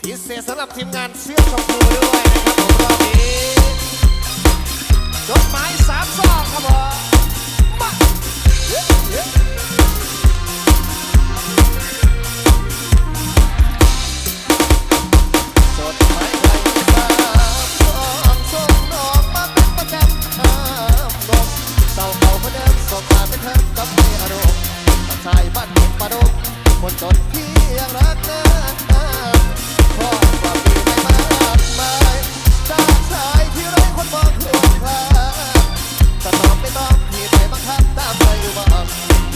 พิเศษสำหรับทีมงานเสื้อชมพูด้วยนะครับผมรอบนี้จดหมายสามซองครับผมมาจดมายใคามซองส่งออกมาเป็นประจำห้ามลงเศร้าเก่าเพราะเดิมสบตาเป็นเธอกับมีอารมณ์ตัดสายบ้านเก็บปารมคนจนที่ยังรักเธอ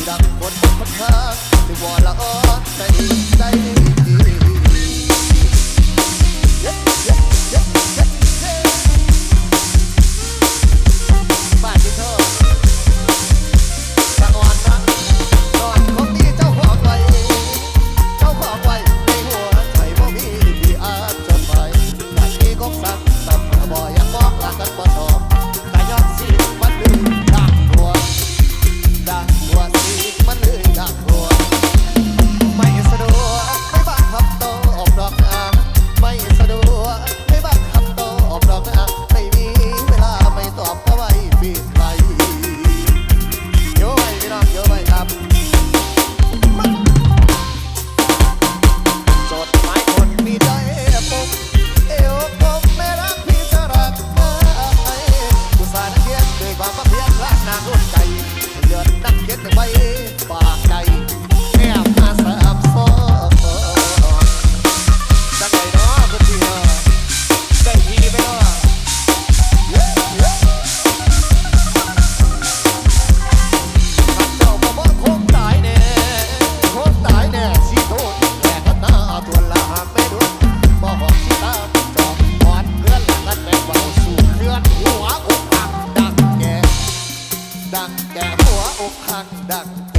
ดังคนบนทางที่วอละอ้อใจใจ Why อกหักดัก